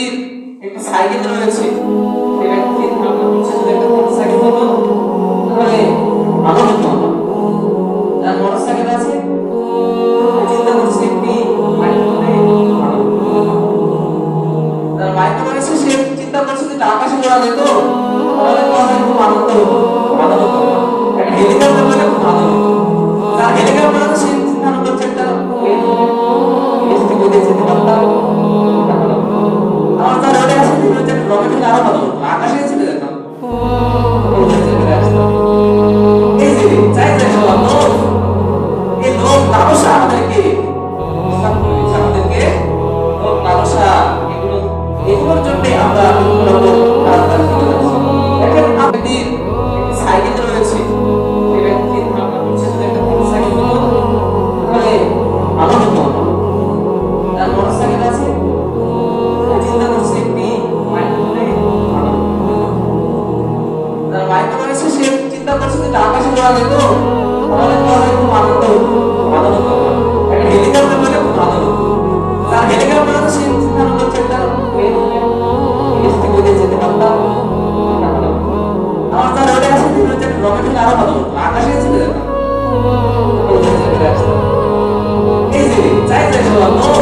ব্যক্তির একটা সাইকেল রয়েছে। সেই ব্যক্তি আমরা বলছি যদি একটা মোটরসাইকেল হতো তাহলে ভালো হতো যার মোটরসাইকেল আছে। চিন্তা করছে একটি হতো। তার বাইক রয়েছে সে যে আকাশে ওড়া যেত তাহলে আনন্দ হতো একটা তিনি হচ্ছে সে চিন্তা করছে যে আকাশে ওড়া যেত তাহলে তো। আমার খুব আনন্দ একটা হেলিকপ্টার হলে খুব হতো। তার হেলিকপ্টার আছে, সে চিন্তা করছে একটা যেতে পারতাম। আমার যার রোডে আছে, তিনি হচ্ছে রকেট হলে আরও ভালো আকাশে চলে যেতাম এই যে চাই চাই সবার লোক